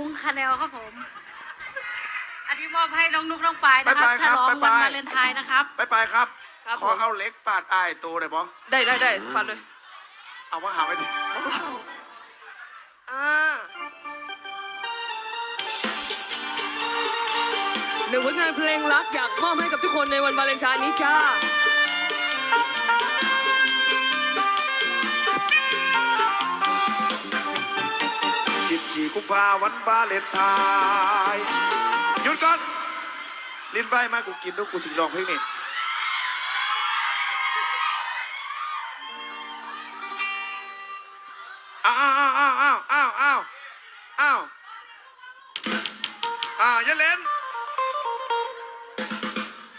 พุงคาแนลครับผม อันนี้มอบให้น้องนุ๊กน้องปายนะครับบ๊ายบายฉครับลองบ๊ายวันบายวาเลนไทน์นะครับ ไปไปครับ ครับขอผมเอาเหล็กปาดอ้ายตัวได้ปะได้ได้ได้ฟันเลยเอาว่าหาไว้ดิอ่าหนึ่งผลงานเพลงรักอยากมอบให้กับทุกคนในวันวาเลนไทน์นี้จ้า ว่าวันวาเลนไทน์หยุดก่อน ลิ้นใบมากูกินดูกูถึงลองเพลงนี้อ้าวอ้าวอ้าวอ้าวอ้าวอ้าวอ้าวอ้าวอย่าเล่น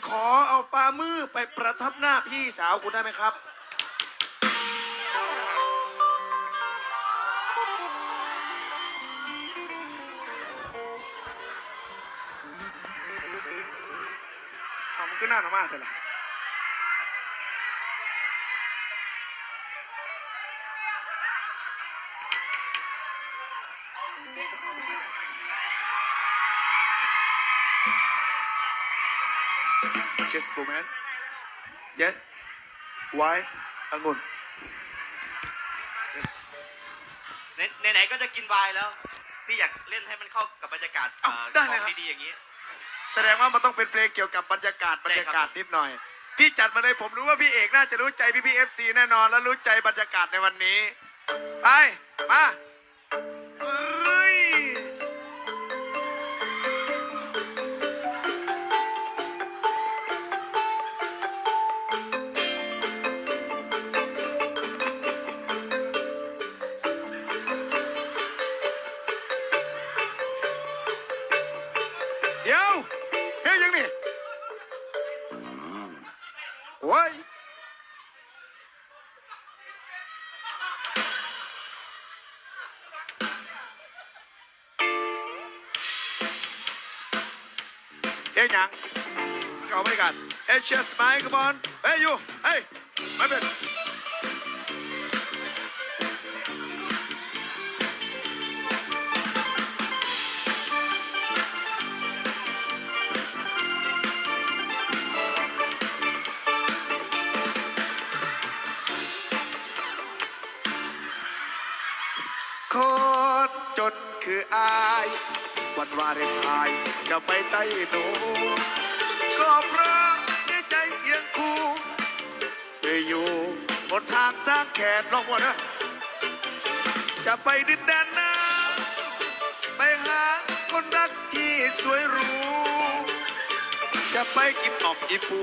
ขอเอาปลามือไปประทับหน้าพี่สาวคุณได้ไหมครับ เอามันก็น่าหนามากเถอะล่ะเชสปูแมนเยสไว้องุ่นไหนไหนๆก็จะกินไวน์แล้ว พี่อยากเล่นให้มันเข้ากับบรรยากาศเอ่อของดีๆอย่างนี้ แสดงว่ามันต้องเป็นเพลงเกี่ยวกับบรรยากาศบรใช่รครับยากาศนิดหน่อยพี่จัดมาเลยผมรู้ว่าพี่เอกน่าจะรู้ใจพี่พี่เอฟซีแน่นอนและรู้ใจบรรยากาศในวันนี้ ไป มา เฮ้ยังเข้าไปกันเฮ้ยเชียสไมค์บอลเฮ้ยยูเฮ้ยไม่เป็นคนจนคืออาย วันวาเลนไทน์จะไปใต้หนูก็เพราะในใจเคียงคู่เธออยู่บนทางสร้างแขนลองหมดนะจะไปดินแดนนะไปหาคนรักที่สวยหรู จะไปกินออกอีปู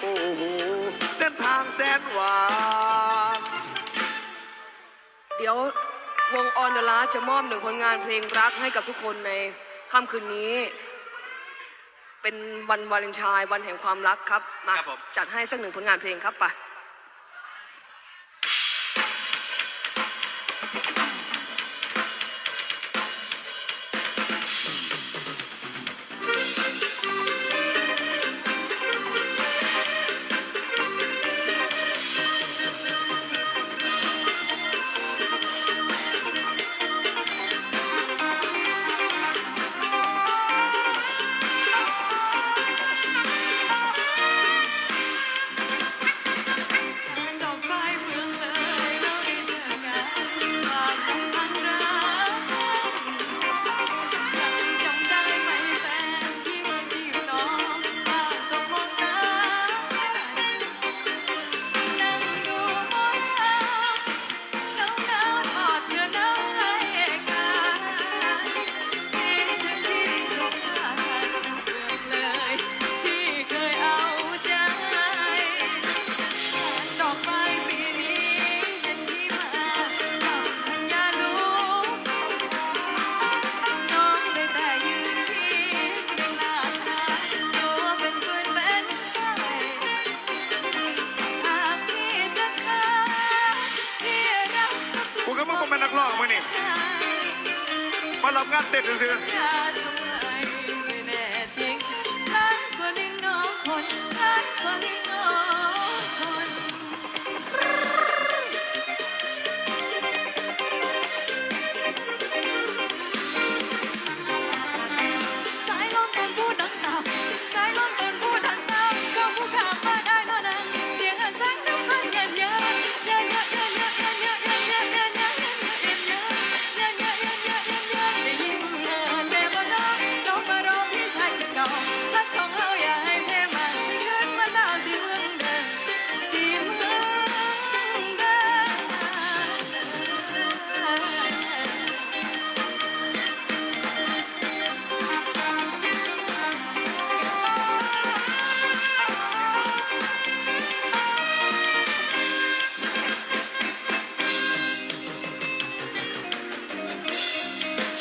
โอ้โหเส้นทางแสนหวาน เดี๋ยว วงออนเดลาจะมอบหนึ่งผลงานเพลงรักให้กับทุกคนในค่ำคืนนี้ เป็นวันวาเลนไทน์วันแห่งความรักครับ มาครับผม จัดให้สักหนึ่งผลงานเพลงครับไปด along at?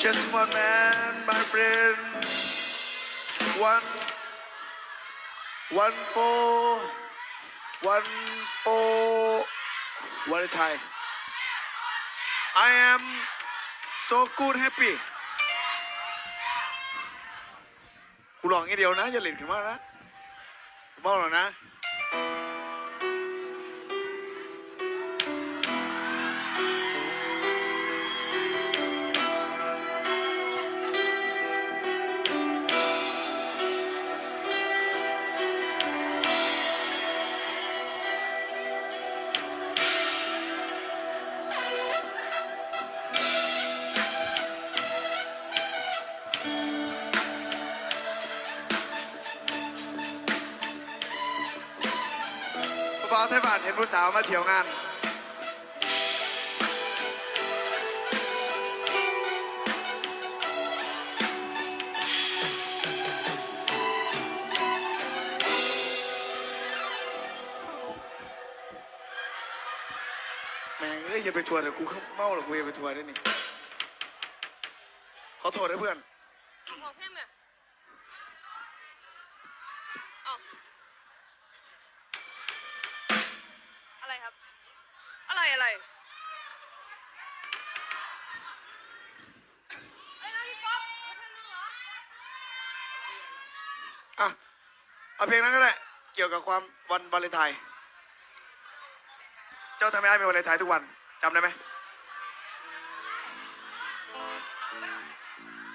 Just one man my friend one one four, one for one Thai I am so good happy กูลองอย่างเดียวนะ อย่าเล่นขึ้นมานะบ้าหรอกนะ ไทยบ้านเห็นผู้สาวมาเที่ยวงาน แม่งเอ้ยอย่าไปทัวร์เดี๋ยวกูเข้าเมาหรอกกูอย่าไปทัวร์ด้วยนี่ขอโทษนะเพื่อน ขอเข้มเนี่ยเลงนั้นก็ได้ เกี่ยวกับความวันวาเลนไทน์เจ้าทำไมให้เป็นวาเลนไทน์ทุกวันจำได้ไหม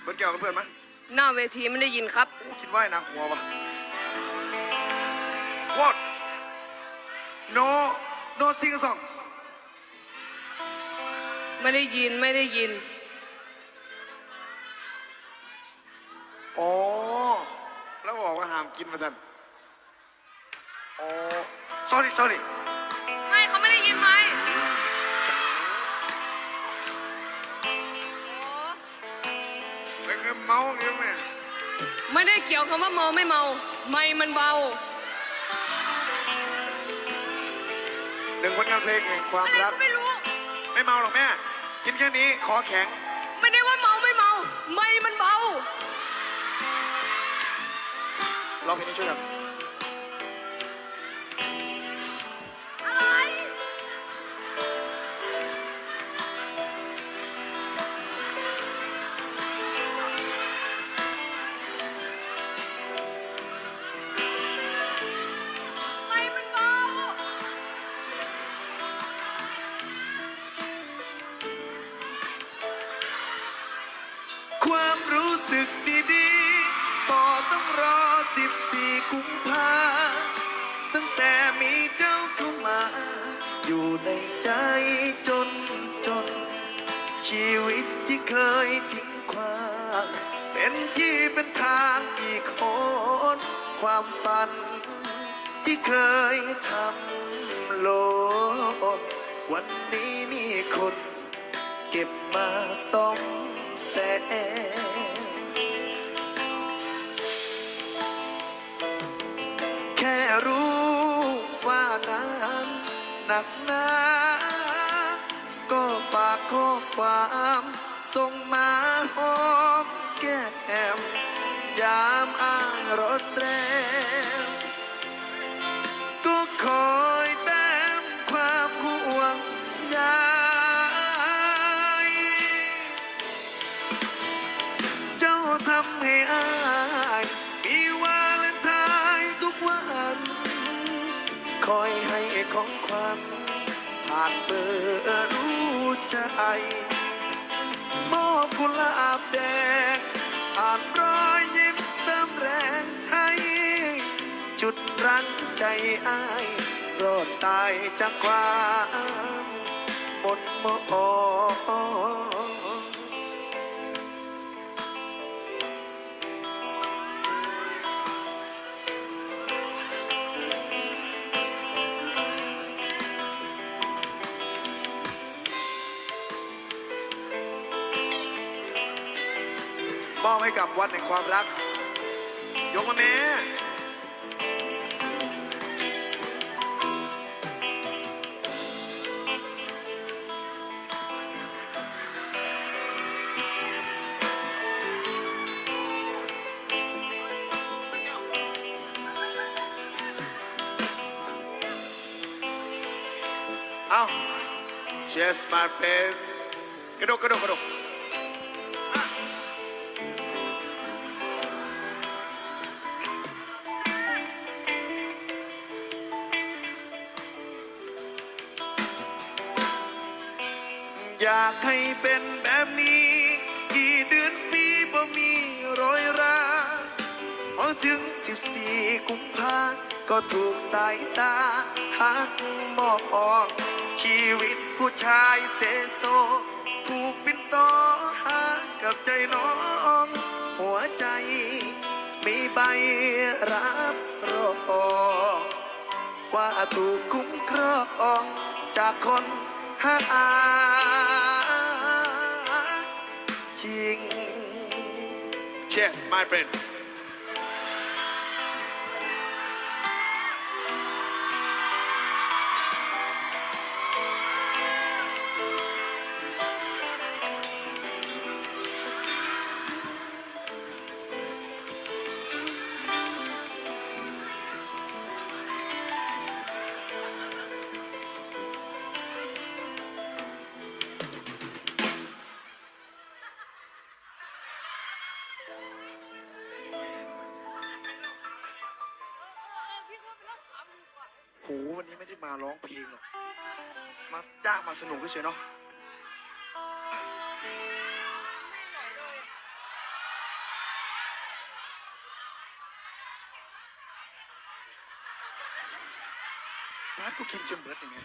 เบิร์ดเกี่ยวกับเพื่อนไหมหน้าเวทีไม่ได้ยินครับ โอ้กินว่ายนางหัววะ What No No sing a song ไม่ได้ยินไม่ได้ยิน อ๋อ แล้วบอกว่าห้ามกินมาทันอ๋อ sorry sorry ไม่เขาไม่ได้ยินไหมโอ้แล้วก็เมาเยอะไหมไม่ได้เกี่ยวคำว่าเมาไม่เมา ไม่มันเบาหนึ่งผลงานเพลงแห่งความอะไรรัก ก็ไม่รู้ ไม่เมาหรอกแม่ กินแค่นี้ขอแข็ง ไม่ได้ว่าเมาไม่เมา ไม่มันเบาร้องเพลงนี้ช่วยกัน ความรู้สึกดีๆปอต้องรอ 14 กุมภาตั้งแต่มีเจ้าเข้ามา อยู่ในใจจนจน ชีวิตที่เคยทิ้งขวางเป็นที่เป็นทางอีกโคนความฝัน ที่เคยทำโลดวันนี้มีคน เก็บมาซ่อม แซมแค่รู้ว่าน้ำหนักหนาก็ฝากข้อความส่งมาหอมแก้มยามอ้ายรถแรงานเบอร์รู้ใจมอบกุหลาบแดงอ่านรอยยิ้มเติมแรงให้จุดรั้งใจอ้ายรอดตายจากความหมดหมอ อบให้กับวันแห่งความรัก ยกมาแม่เอา Yes my friend กระโดดกระโดดกระดดากให้เป็นแบบนี้ กี่เดือนปีบ่มีรอยราพอถึง14กุมภาก็ถูกสายตาหักมองชีวิตผู้ชายเสโซ ผูกปินต่อหากับใจน้อง หัวใจมีใบรับรองว่าถูกคุ้มครองจากคนหา จริง Cheers my friend ม่ได้มาร้องเพลงหรอก มาจ้างมาสนุกเฉยๆเนาะร้านกูกินจนเบิดอย่างเงี้ย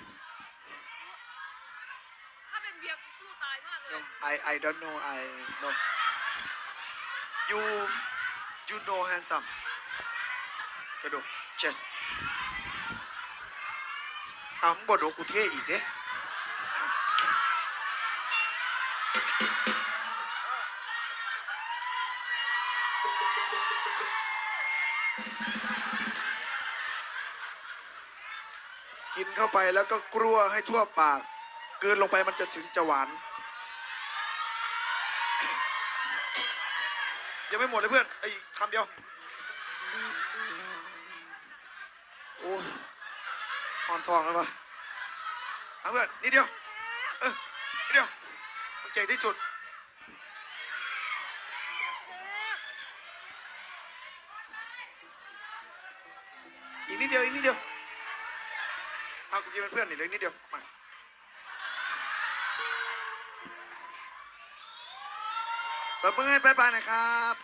ถ้าเป็นเบียร์กูสู้ตายมากเลย No I I don't know I know you you know handsome กระโดด chest อ้าวมึงบอกโดกูเท่อีกเด้กินเข้าไปแล้วก็กลัวให้ทั่วปากเกินลงไปมันจะถึงจะหวานยังไม่หมดเลยเพื่อนไอ้คำเดียว อ่อนทองแล้วปะเอาเพื่อนนิดเดียว เออนิดเดียวมึงเก่งที่สุด อีกนิดเดียว อีกนิดเดียวเอากูกินเป็นเพื่อนนี่เลยนิดเดียว มาปรบมือให้บายบายนะครับ